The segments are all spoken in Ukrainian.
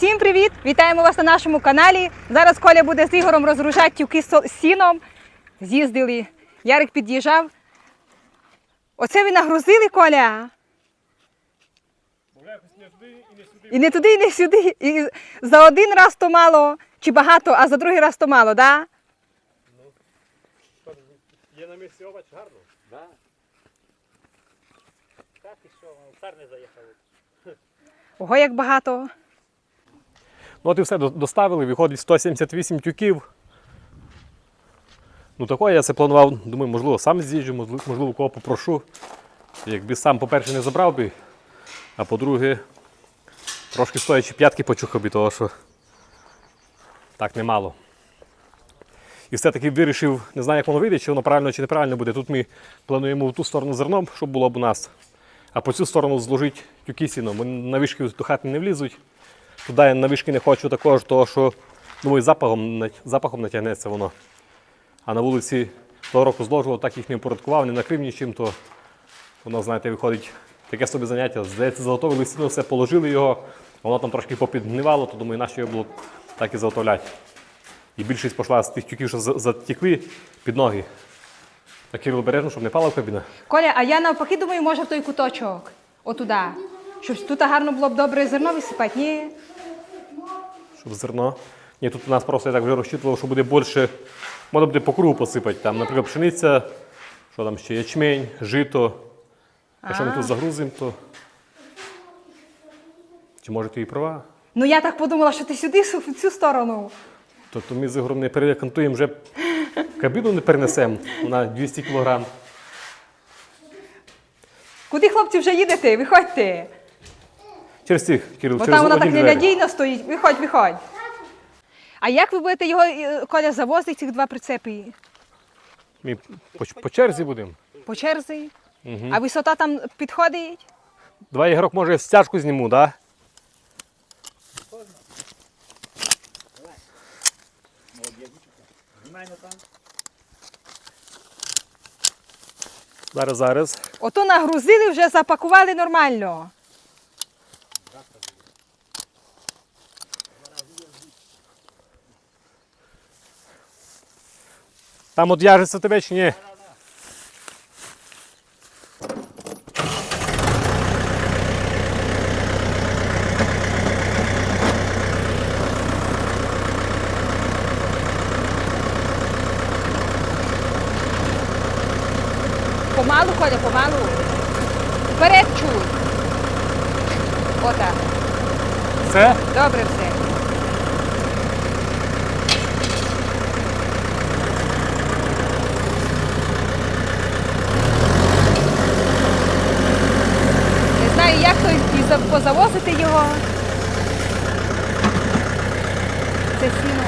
Всім привіт! Вітаємо вас на нашому каналі. Зараз Коля буде з Ігорем розгружати тюки з сіном. З'їздили. Ярик під'їжджав. Оце ви нагрузили, Коля. І не туди, і не сюди. І за один раз то мало, чи багато, а за другий раз то мало, да? Є на місці овоч гарно? Да. Так і що, цар не заїхав. Ого, як багато. Ну от і все, доставили, виходить 178 тюків. Ну такое я це планував, думаю, можливо, сам з'їжджу, можливо, кого попрошу. Якби сам, по-перше, не забрав би, а по-друге, трошки стоячи п'ятки почухав би, того що так немало. І все-таки вирішив, не знаю, як воно вийде, чи воно правильно чи неправильно буде. Тут ми плануємо в ту сторону зерном, щоб було б у нас. А по цю сторону зложити тюки сіном. Вони на вишки до хати не влізуть. Туди я на вишки не хочу також, тому що думаю, запахом, запахом натягнеться воно. А на вулиці того року зложував, так їх не упорядкував, не накрив нічим, то воно, знаєте, виходить таке собі заняття. Здається, заготовили сіно, все положили його, воно там трошки попідгнивало, то думаю, нащо його було так і заготовляти. І більшість пішла з тих тюків, що за- затікли під ноги. А Кирило бережно, щоб не пала в кабіна. Коля, а я навпаки думаю, може в той куточок. Отуда. Щоб тут гарно було б добре зерно висипати. Ні. Щоб зерно. Ні, тут у нас просто я так вже розчитував, що буде більше, можна буде по кругу посипати. Там, наприклад, пшениця, що там ще ячмень, жито. Якщо ми тут загрузимо, то. Чи може ти і права? Ну я так подумала, що ти сюди в цю сторону. Тобто ми з Ігорем не перекантуємо, вже кабіну не перенесемо на 200 кг. Куди хлопці вже їдете? Виходьте. Через цих, Кирил, Бо через там вона так двері. ненадійно стоїть. Виходь, виходь. А як ви будете його, е, Коля, завозити, цих два прицепи? Ми по, по черзі будемо. По черзі? А висота там підходить? Два ігрок, може, стяжку зніму, так? Да? Зараз, зараз. Ото нагрузили, вже запакували нормально. Там от в'яжеться тебе чи ні? Помалу, Коля, помалу. Вперед чуй. Отак. Все? Добре все. Не знаю, як то і за- позавозити його. Це сіно.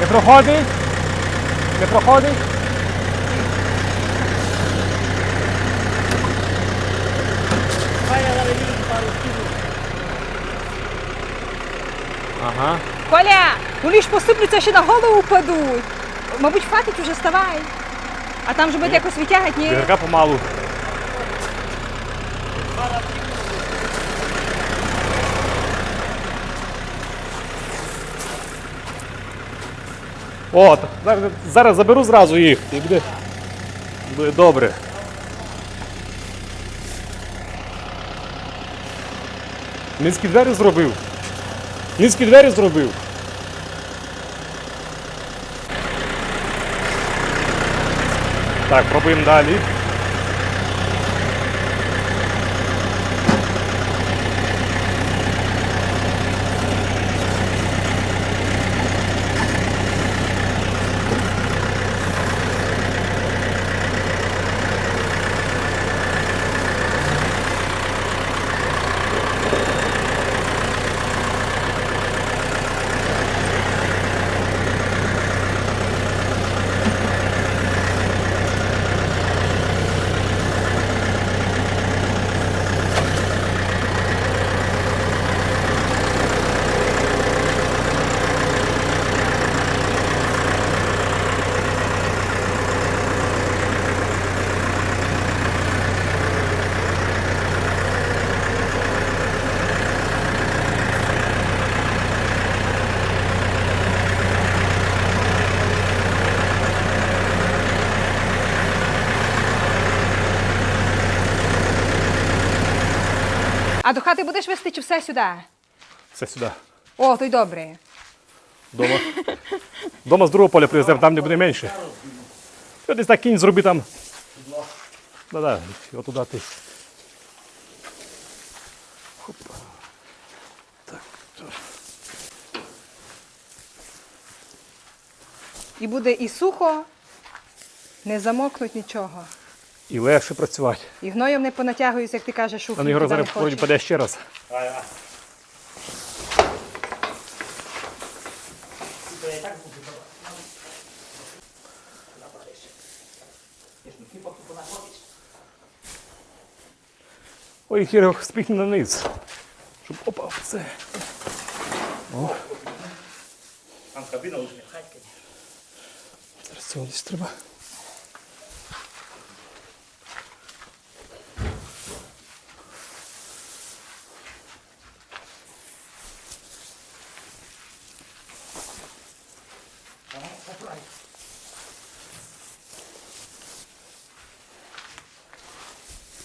Не проходить? Не проходить? Ага. Коля, вони ж посиплються ще на голову падуть. Мабуть, хватить уже ставай. А там же буде якось витягати, ні? Помалу. От, зараз, заберу зразу їх і буде, буде добре. Низькі двері зробив. Низькі двері зробив. Так, пробуємо далі. А до хати будеш вести чи все сюди? Все сюди. О, то й добре. Дома. Дома з другого поля привеземо, там не буде менше. Ти десь так кінь зроби там. Да-да, отуда ти. Хоп. Так, то. І буде і сухо, не замокнуть нічого. І легше працювати. І гноєм не понатягуються, як ти кажеш, шухлі. А ну його зараз вроді паде ще раз. Ой, Кірох, спікни на низ. Щоб опа, все. Там кабіна вже не хатька. Зараз цього десь треба.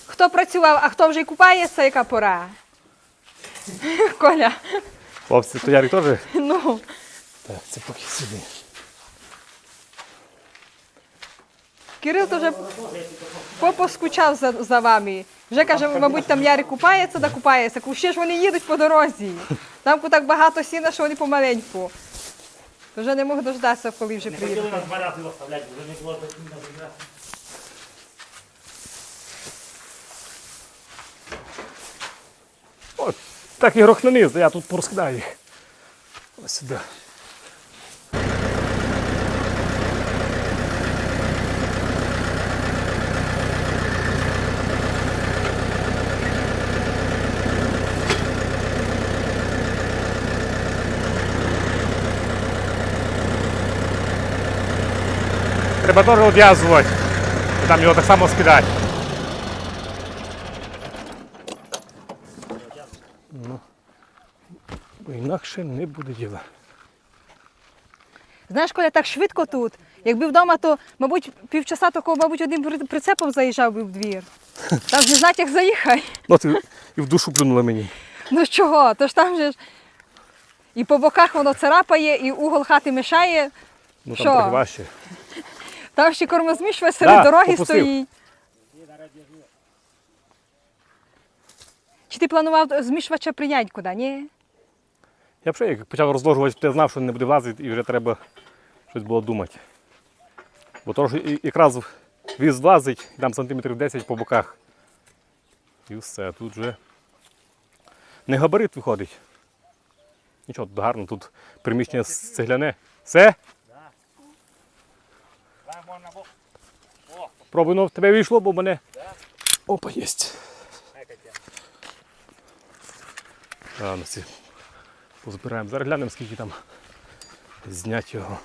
Хто працював, а хто вже й купається, яка пора? Коля, Хлопці, то Ярик теж? ну. Так, це поки сюди. Кирил то вже попоскучав за, за вами. Вже каже, мабуть, там Ярик купається, да купається. Ще ж вони їдуть по дорозі. Там так багато сіна, що вони помаленьку. Вже не мог дождатися, коли вже Не хотіли нас два рази оставляти, вже не було таким на забирати. От, так і грох на я тут порскидаю їх. Ось сюди. Треба теж одв'язувати. і Там його так само скидати. Бо інакше не буде діла. Знаєш, Коля, так швидко тут. Якби вдома, то, мабуть, півчаса такого, мабуть, одним прицепом заїжджав би в двір. Там ж не знати, як заїхай. Ну, ти і в душу плюнула мені. Ну чого? То ж там же ж і по боках воно царапає, і угол хати мешає. Ну там Що? трохи важче. Там ще кормозмішувач серед Да, дороги попустив. стоїть. Чи ти планував змішувача прийняти куди? Ні? Я б ще як почав розложувати, я знав, що не буде влазити і вже треба щось було думати. Бо то і- якраз віз влазить, там сантиметрів 10 по боках. І все, тут вже не габарит виходить. Нічого, тут гарно, тут приміщення цегляне. Все? Так, можна бо. Пробуй, ну в тебе вийшло, бо мене. Опа, єсть. А, ну ці позбираємо. Зараз глянемо, скільки там знять його.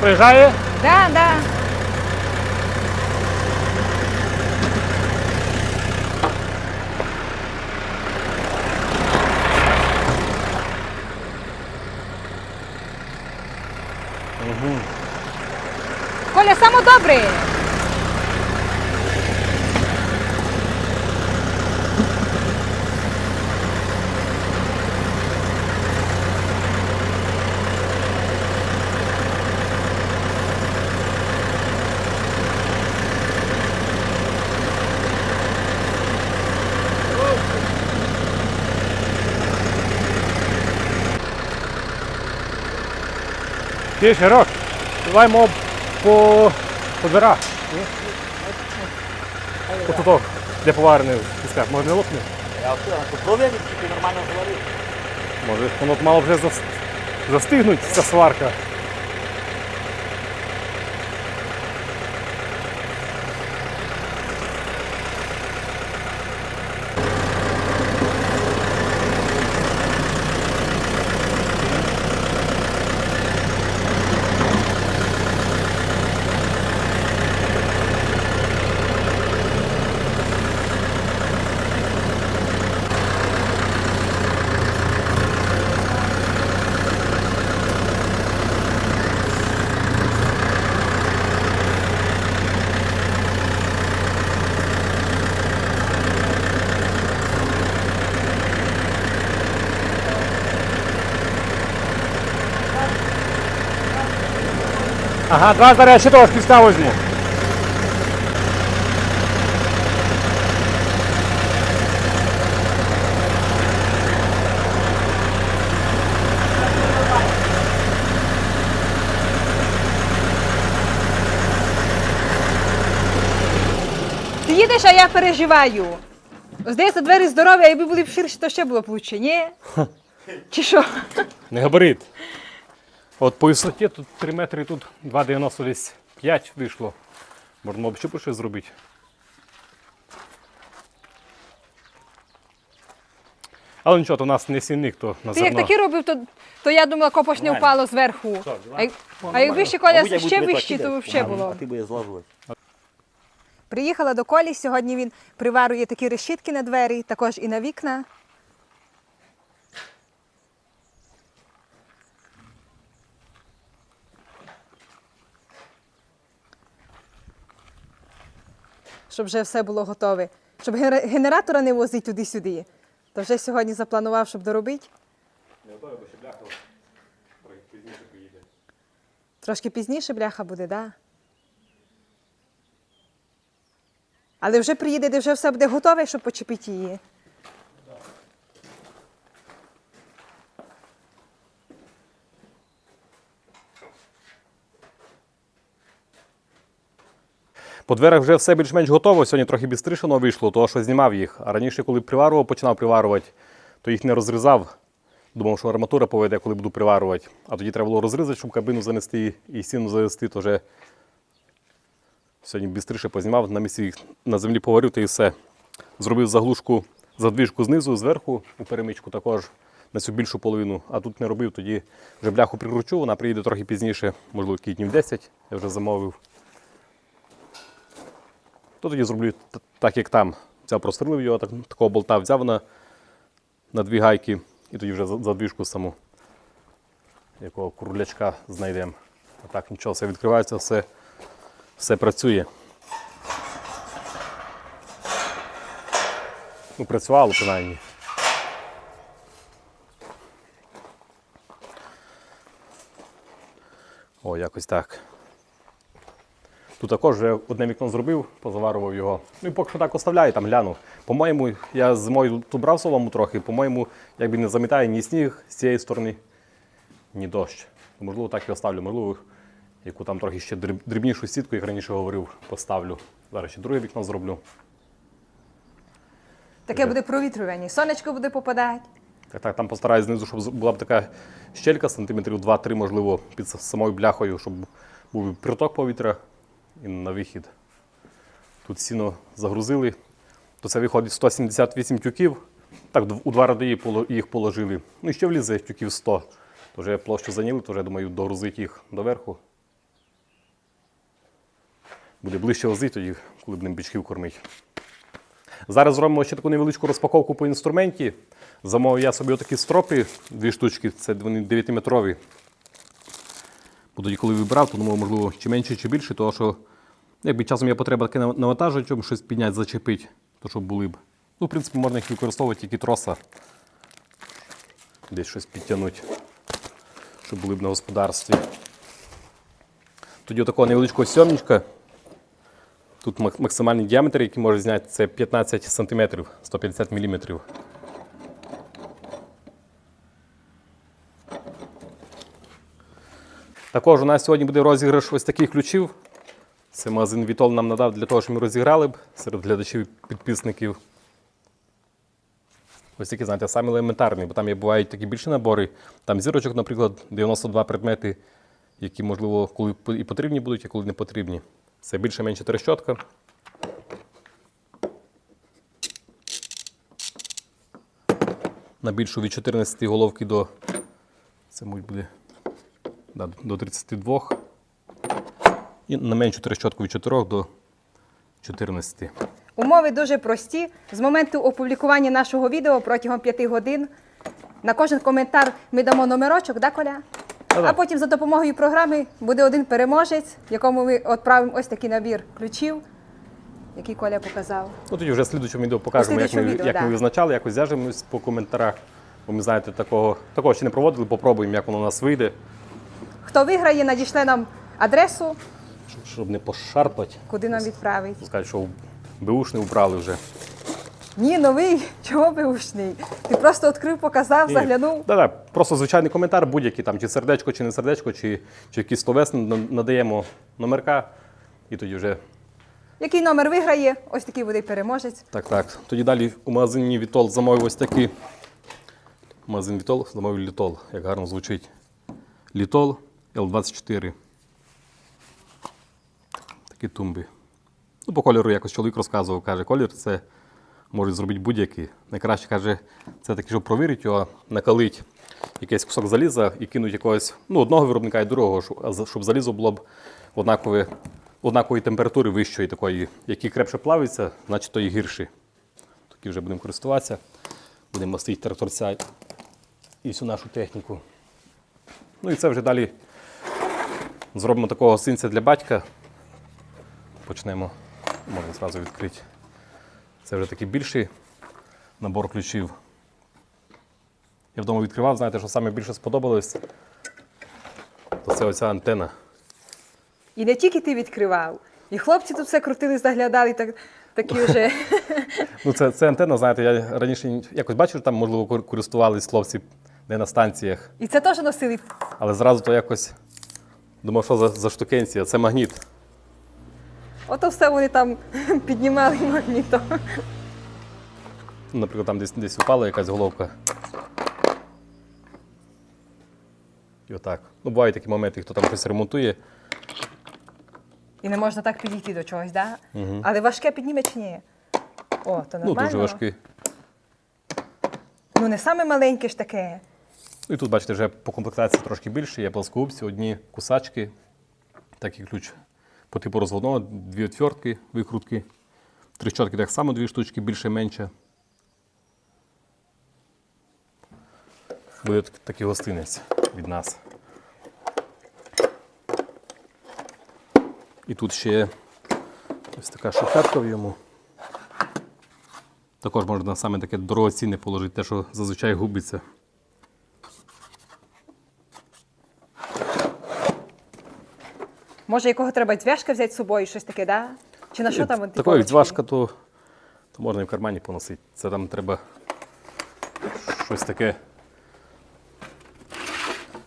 Приїжджає? Да, да. Коля, само добре. Ти широк. Давай мов по, по дверах. Ось тут, де поварений піскар. Може не лопне? Я чи ти нормально зварив. Може, воно мало вже застигнуть застигнути, ця сварка. Ага, два зараз ще трошки встав візьму. Ти їдеш, а я переживаю. Здається, двері здорові, а якби були б ширші, то ще було б лучше, ні? Чи що? Не габарит. От по висоті тут 3 метри, тут 2,90 десь 5 вийшло. Можна було б ще щось зробити. Але нічого, то у нас не сінник, то на Ти як зерно. такі робив, то, то я думала, копош не впало зверху. А, як- а якби ще коля ще вищий, то взагалі а було. ти будеш злажувати. Приїхала до Колі, сьогодні він приварює такі решітки на двері, також і на вікна. Щоб вже все було готове. Щоб генератора не возити туди-сюди. То вже сьогодні запланував, щоб доробити. Трошки пізніше бляха буде, так? Да? Але вже приїде, де вже все буде готове, щоб почепити її. По дверях вже все більш-менш готово. Сьогодні трохи бістріше воно вийшло, того що знімав їх. А раніше, коли приварував, починав приварувати, то їх не розрізав. Думав, що арматура поведе, коли буду приварувати. А тоді треба було розрізати, щоб кабину занести і стіну занести, то вже сьогодні бістріше познімав, на місці їх на землі поварив, то і все. Зробив заглушку, задвіжку знизу, зверху, у перемичку також на цю більшу половину. А тут не робив, тоді вже бляху прикручу, вона приїде трохи пізніше, можливо, квітнів 10, я вже замовив. То тоді зроблю так, як там. Взяв, прострелив його, так, такого болта взяв на, на дві гайки, і тоді вже за- задвіжку саму, якого курлячка знайдемо. А так нічого, все відкривається, все, все працює. Ну, працювало принаймні. О, якось так. Тут також вже одне вікно зробив, позаварував його. Ну і поки що так оставляю, там гляну. По-моєму, я зимою тут брав солому трохи, по-моєму, якби не замітає ні сніг з цієї сторони, ні дощ. Можливо, так і оставлю. Можливо, яку там трохи ще дрібнішу сітку, як раніше говорив, поставлю. Зараз ще друге вікно зроблю. Таке буде провітрювання. Сонечко буде попадати. Так, так, там постараюсь знизу, щоб була б така щелька сантиметрів 2-3, можливо, під самою бляхою, щоб був приток повітря і на вихід. Тут сіно загрузили. То це виходить 178 тюків. Так, у два ради їх положили. Ну і ще влізе тюків 100. То вже площу зайняли, то вже, думаю, догрузити їх доверху. Буде ближче возити тоді, коли будемо бичків кормити. Зараз зробимо ще таку невеличку розпаковку по інструменті. Замовив я собі отакі стропи, дві штучки, це вони 9-метрові. Тоді, коли вибирав, то думав, можливо, чи менше, чи більше, тому що якби часом є потреба таке нав- навантажувати, щоб щось підняти, зачепити, то щоб були б. Ну, в принципі, можна їх використовувати тільки троса. Десь щось підтягнути, щоб були б на господарстві. Тоді отакого невеличкого сьомничка. Тут максимальний діаметр, який може зняти, це 15 см, 150 мм. Також у нас сьогодні буде розіграш ось таких ключів. Це магазин Вітол нам надав для того, щоб ми розіграли б серед глядачів і підписників. Ось такі, знаєте, самі елементарні, бо там є бувають такі більші набори. Там зірочок, наприклад, 92 предмети, які, можливо, коли і потрібні будуть, а коли не потрібні. Це більше-менше трещотка. На більшу від 14 головки до. Це мабуть буде да, до 32. І на меншу трещотку від 4 до 14. Умови дуже прості. З моменту опублікування нашого відео протягом 5 годин на кожен коментар ми дамо номерочок, да, Коля? А потім за допомогою програми буде один переможець, якому ми відправимо ось такий набір ключів, який Коля показав. Ну тоді вже в слідучому відео покажемо, як, ми, відео, як да. ми визначали, якось зв'яжемось по коментарях. Бо ми знаєте, такого, такого ще не проводили, попробуємо, як воно у нас вийде, Хто виграє, надішле нам адресу, щоб, не пошарпати. куди нам відправить. Сказати, що беушний убрали вже. Ні, новий, чого беушний? Ти просто відкрив, показав, Ні, заглянув. Да, да, просто звичайний коментар, будь-який там, чи сердечко, чи не сердечко, чи, чи якийсь словес на- надаємо номерка, і тоді вже Який номер виграє, ось такий буде й переможець. Так, так. Тоді далі у магазині Вітол замовив ось такий. Магазин Вітол замовив Літол, як гарно звучить. Літол L24. Такі тумби. Ну, по кольору якось чоловік розказував, каже, колір це можуть зробити будь-який. Найкраще каже, це таки, щоб провірити його, накалить якийсь кусок заліза і кинуть якогось ну, одного виробника і другого, щоб- залізо було б однакове, однакової температури вищої такої. Які крепше плавиться, значить то і гірші. Такі вже будемо користуватися. Будемо мастити тракторця і всю нашу техніку. Ну і це вже далі зробимо такого гостинця для батька. Почнемо, можна зразу відкрити. Це вже такий більший набор ключів. Я вдома відкривав, знаєте, що саме більше сподобалось, то це оця антена. І не тільки ти відкривав, і хлопці тут все крутили, заглядали, так, такі вже. Ну, це, це антенна, знаєте, я раніше якось бачив, там, можливо, користувались хлопці не на станціях, І це теж носили. але зразу то якось думав, що за, за штукенція, це магніт. Ото все вони там піднімали магнітом. Наприклад, там десь, десь упала якась головка. І отак. Ну, бувають такі моменти, хто там щось ремонтує. І не можна так підійти до чогось, да? Але важке підніме чи ні? О, то Ну, дуже важкий. Ну, не саме маленьке ж таке. І тут, бачите, вже по комплектації трошки більше. Є плоскогубці, одні кусачки, такий ключ по типу розводного, дві отвертки, викрутки. Три щотки так само, дві штучки, більше менше. Буде такий гостинець від нас. І тут ще є ось така шухлядка в йому. Також можна саме таке дорогоцінне положити, те, що зазвичай губиться. Може, якого треба дзвяжка взяти з собою, щось таке, да? Чи на що там? от Такої важка, то, то можна і в кармані поносити. Це там треба щось таке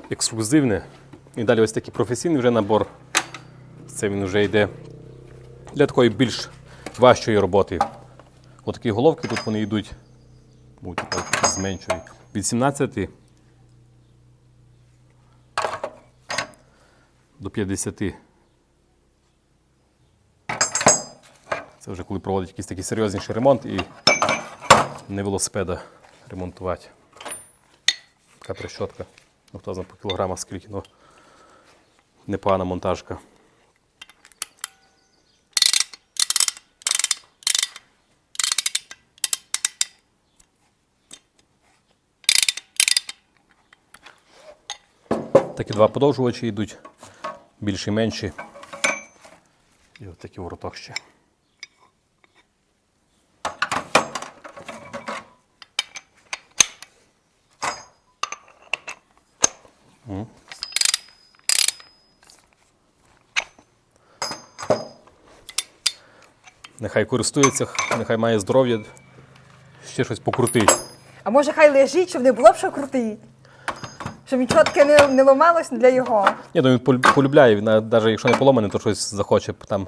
ексклюзивне. І далі ось такий професійний вже набор. Це він вже йде для такої більш важчої роботи. Отакі головки тут вони йдуть. Будь зменшують. Від 17 до 50. Це вже коли проводять якийсь такий серйозніший ремонт і не велосипеда ремонтувати. Така трещотка. Ну, хто знає по кілограмах скільки, ну непогана монтажка. Такі два подовжувачі йдуть, більші менші. І от такий вороток ще. Нехай користується, нехай має здоров'я, ще щось покрутить. А може, хай лежить, щоб не було б що крутити? Щоб нічого таке не, не ламалось для його. Ні, ну він полюбляє, він навіть якщо не поломане, то щось захоче там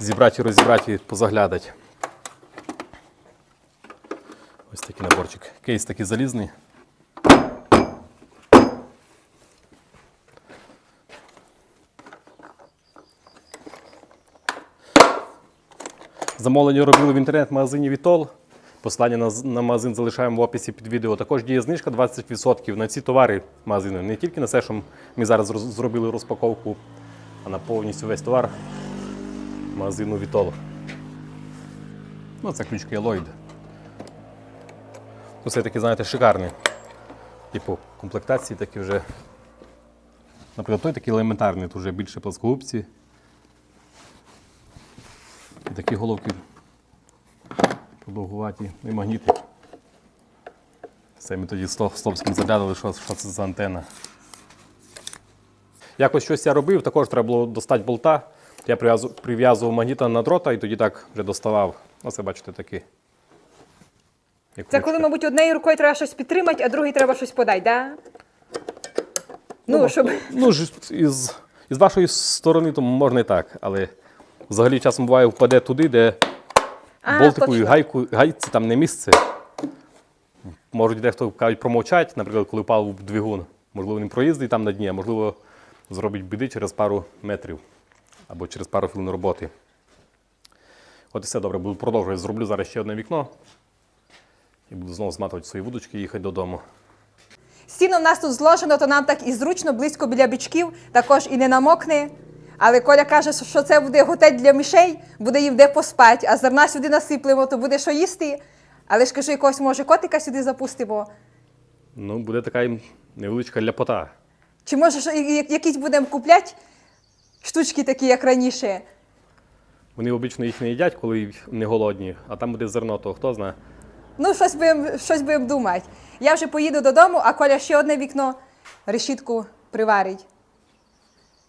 зібрати розібрати і позаглядати. Ось такий наборчик. Кейс такий залізний. Замовлення робили в інтернет-магазині Вітол. Посилання на, на магазин залишаємо в описі під відео. Також діє знижка 20% на ці товари магазину. Не тільки на все, що ми зараз зробили розпаковку, а на повністю весь товар магазину Вітол. Ну, це ключки Lloyd. Ну, все таки, знаєте, шикарний. Типу, комплектації такі вже. Наприклад, той такий елементарний, тут вже більше плоскогубці. Такі головки продовгуваті і магніти. Це ми тоді Хлопцем заглядали, що, що це за антена. Якось щось я робив, також треба було достати болта. Я прив'язував магніта на дрота і тоді так вже доставав. Оце бачите такі. як Це коли, мабуть, однією рукою треба щось підтримати, а другою треба щось подати, да? Ну, щоб. Ну, із, із вашої сторони то можна і так, але взагалі часом буває впаде туди, де А, болтику і гайку, гайці там не місце. Можуть дехто кажуть промовчать, наприклад, коли впав в двигун. Можливо, він проїздить там на дні, а можливо, зробить біди через пару метрів або через пару хвилин роботи. От і все добре, буду продовжувати. Зроблю зараз ще одне вікно і буду знову зматувати свої вудочки і їхати додому. Сіно в нас тут зложено, то нам так і зручно, близько біля бічків, також і не намокне. Але Коля каже, що це буде готель для мишей, буде їм де поспати, а зерна сюди насиплемо, то буде що їсти. Але ж кажу, якогось може котика сюди запустимо. Ну, буде така невеличка ляпота. Чи може якісь будемо купляти штучки такі, як раніше. Вони обично їх не їдять, коли не голодні, а там буде зерно, то хто знає. Ну, щось будемо щось будем думати. Я вже поїду додому, а Коля ще одне вікно решітку приварить.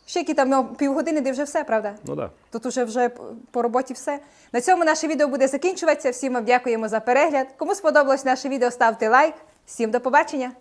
Ще які там ну, півгодини, де вже все, правда? Ну так. Да. Тут уже вже по роботі все. На цьому наше відео буде закінчуватися. Всім вам дякуємо за перегляд. Кому сподобалось наше відео, ставте лайк. Всім до побачення!